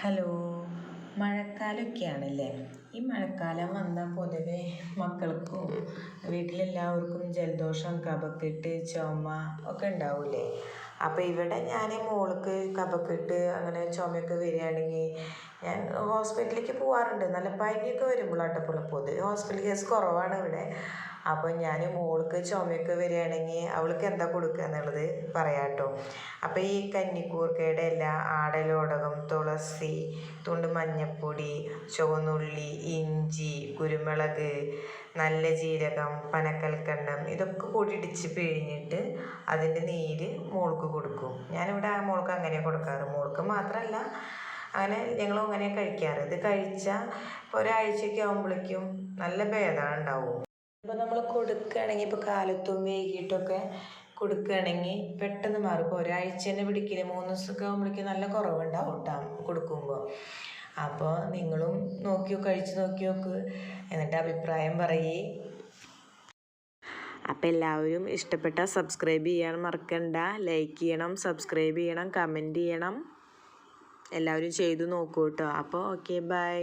Hello. മഴക്കാലമൊക്കെയാണല്ലേ ഈ മഴക്കാലം വന്നാൽ പൊതുവെ മക്കൾക്കും വീട്ടിലെല്ലാവർക്കും ജലദോഷം കഫക്കെട്ട് ചുമ ഒക്കെ ഉണ്ടാവില്ലേ? അപ്പോൾ ഇവിടെ ഞാൻ മോൾക്ക് കഫക്കെട്ട് അങ്ങനെ ചുമയൊക്കെ വരികയാണെങ്കിൽ ഞാൻ ഹോസ്പിറ്റലിലേക്ക് പോവാറുണ്ട്. നല്ല പനിയൊക്കെ വരുമ്പോഴാട്ടോ ഇപ്പോൾ പൊതുവെ ഹോസ്പിറ്റൽ കേസ് കുറവാണ് ഇവിടെ. അപ്പോൾ ഞാൻ മോൾക്ക് ചുമയൊക്കെ വരികയാണെങ്കിൽ അവൾക്ക് എന്താ കൊടുക്കുക എന്നുള്ളത് പറയാം കേട്ടോ അപ്പോൾ ഈ കന്നിക്കൂർക്കയുടെ ഇല ആടലോടകം തുളസി തുണ്ട് മഞ്ഞപ്പൊടി ചുവന്നുള്ളി ഇഞ്ചി കുരുമുളക് നല്ല ജീരകം പനക്കൽക്കണ്ടം ഇതൊക്കെ കൂടി ഇടിച്ച് പിഴിഞ്ഞിട്ട് അതിന്റെ നീര് മോൾക്ക് കൊടുക്കും. ഞാനിവിടെ ആ മോൾക്ക് അങ്ങനെ കൊടുക്കാറ്. മോൾക്ക് മാത്രമല്ല അങ്ങനെ ഞങ്ങൾ അങ്ങനെ കഴിക്കാറ്. ഇത് കഴിച്ചാൽ ഇപ്പോൾ ഒരാഴ്ചയൊക്കെ ആകുമ്പോഴേക്കും നല്ല ഭേദം ഉണ്ടാവും. ഇപ്പോൾ നമ്മൾ കൊടുക്കുകയാണെങ്കിൽ ഇപ്പോൾ കാലത്തും വൈകിട്ടൊക്കെ കൊടുക്കുകയാണെങ്കിൽ പെട്ടെന്ന് മാറും. ഇപ്പോൾ ഒരാഴ്ച തന്നെ പിടിക്കില്ല മൂന്ന് ദിവസമൊക്കെ ആകുമ്പോഴേക്കും നല്ല കുറവുണ്ടാവും കേട്ടോ കൊടുക്കുമ്പോൾ. അപ്പോൾ നിങ്ങളും നോക്കി കഴിച്ച് നോക്കി നോക്ക്. എന്നിട്ട് അഭിപ്രായം പറയേ. അപ്പോൾ എല്ലാവരും ഇഷ്ടപ്പെട്ട സബ്സ്ക്രൈബ് ചെയ്യാൻ മറക്കണ്ട. ലൈക്ക് ചെയ്യണം സബ്സ്ക്രൈബ് ചെയ്യണം കമന്റ് ചെയ്യണം. എല്ലാവരും ചെയ്തു നോക്കൂ കേട്ടോ അപ്പോൾ ഓക്കെ ബൈ.